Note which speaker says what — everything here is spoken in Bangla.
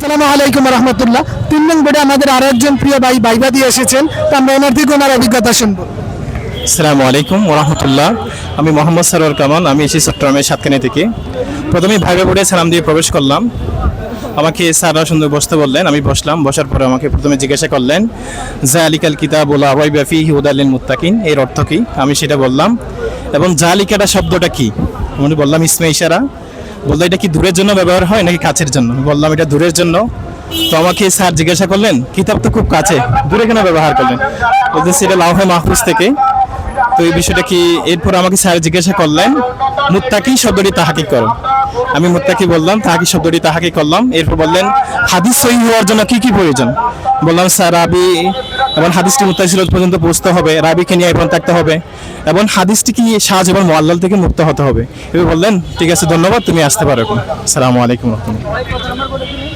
Speaker 1: আসসালামু আলাইকুম রহমতুল্লাহ। তিন নং বোর্ডে আমাদের আরও একজন প্রিয় ভাই বাইবা দিয়ে এসেছেন। তো আমরা ওনার থেকে ওনার অভিজ্ঞতা শুনব।
Speaker 2: আসসালামু আলাইকুম ওরহামতুল্লাহ। আমি মোহাম্মদ সরোয়ার কামাল, আমি এসেছি চট্টগ্রামের সাতখানি থেকে। প্রথমে ভাইবা বোর্ডে সালাম দিয়ে প্রবেশ করলাম। আমাকে স্যাররা সুন্দর বসতে বললেন, আমি বসলাম। বসার পরে আমাকে প্রথমে জিজ্ঞাসা করলেন, জালিকাল কিতাব ওলা আবাই বাফি হুদালিন মুত্তাকিন, এর অর্থ কি? আমি সেটা বললাম। এবং জা আলিকাটা শব্দটা কি? আমি বললাম, ইসমে ইশারা। বলল, এটা কি দূরের জন্য ব্যবহার হয় নাকি কাছের জন্য? বললাম, এটা দূরের জন্য। তো আমাকে স্যার জিজ্ঞাসা করলেন, কিতাব তো খুব কাছে, দূরে কেন ব্যবহার করলেন? সেটা লাউহে মাহফুজ থেকে। তো এই বিষয়টা কি এরপর আমাকে স্যার জিজ্ঞাসা করলেন, মুত্তাকি শব্দটি তাহাকি করো। আমি মুত্তাকি বললাম, তাহাকি শব্দটি তাহাকি করলাম। এরপর বললেন, হাদিস সহি হওয়ার জন্য কি কি প্রয়োজন? বললাম, স্যার রাবি এবং হাদিসটি মুত্তাসিল পর্যন্ত পৌঁছতে হবে, রাবিকে নিয়ে এবং থাকতে হবে এবং হাদিসটি কি সাজ এবং মোয়াল্লাল থেকে মুক্ত হতে হবে? এভাবে বললেন, ঠিক আছে, ধন্যবাদ, তুমি আসতে পারো এখন। সালামু আলাইকুম রহমতুল্লাহ।